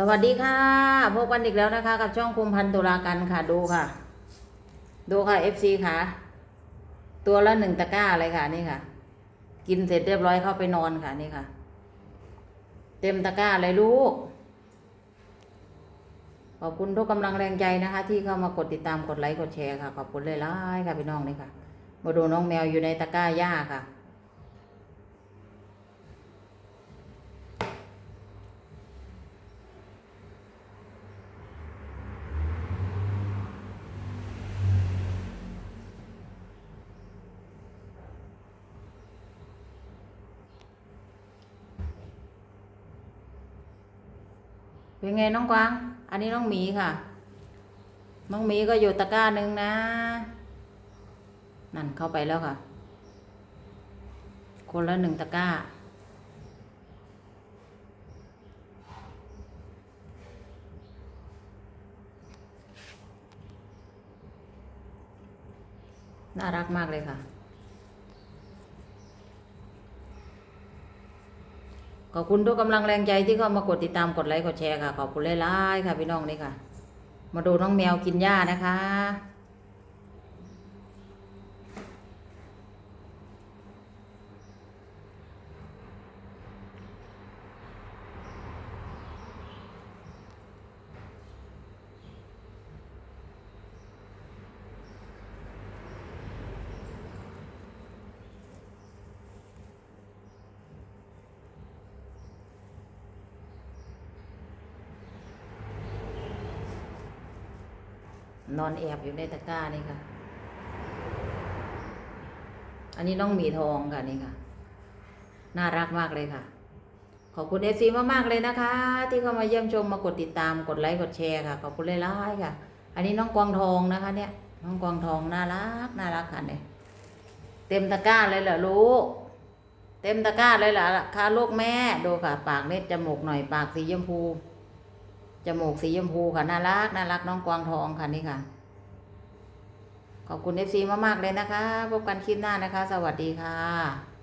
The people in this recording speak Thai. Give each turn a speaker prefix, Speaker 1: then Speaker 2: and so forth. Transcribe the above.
Speaker 1: สวัสดีค่ะ พบกันอีกแล้วนะคะ กับช่องคุมพันตุลากันค่ะ ดูค่ะ ดูค่ะ FC ค่ะ ตัวละหนึ่งตะกร้าเลยค่ะนี่ค่ะ กินเสร็จเรียบร้อยเข้าไปนอนค่ะนี่ค่ะ เต็มตะกร้าเลยลูก ขอบคุณทุกกำลังแรงใจนะคะ ที่เข้ามากดติดตามกดไลค์กดแชร์ค่ะ ขอบคุณเลยล่ายค่ะพี่น้องนี่ค่ะ มาดูน้องแมวอยู่ในตะกร้าหญ้าค่ะ เป็นไงน้องกวาง อันนี้น้องหมีค่ะ น้องหมีก็อยู่ตะกร้าหนึ่งนะ นั่นเข้าไปแล้วค่ะ คนละหนึ่งตะกร้า น่ารักมากเลยค่ะ ขอบคุณทุกกำลังแรงใจที่เข้ามากดติดตามกดไลค์กดแชร์ค่ะ ขอบคุณหลายๆค่ะพี่น้องนี่ค่ะ มาดูน้องแมวกินหญ้านะคะ นอนแอบอยู่ในตะกร้านี่ค่ะ อันนี้น้องหมีทองค่ะนี่ค่ะ น่ารักมากเลยค่ะ ขอบคุณเอซีมากๆเลยนะคะ ที่เข้ามาเยี่ยมชมมากดติดตามกดไลค์กดแชร์ค่ะ ขอบคุณหลายๆค่ะ อันนี้น้องกวางทองนะคะ เนี่ย น้องกวางทองน่ารักน่ารักค่ะเนี่ยเต็มตะกร้าเลยเหรอลูกเต็มตะกร้าเลยเหรอคะลูกแม่ดูค่ะ ปากเม็ดจมูกหน่อยปากสีชมพู จมูกสีชมพูค่ะน่ารักน่ารักน้องกวางทองค่ะนี่ค่ะ ขอบคุณเอฟซีมากๆเลยนะคะ พบกันคลิปหน้านะคะ สวัสดีค่ะ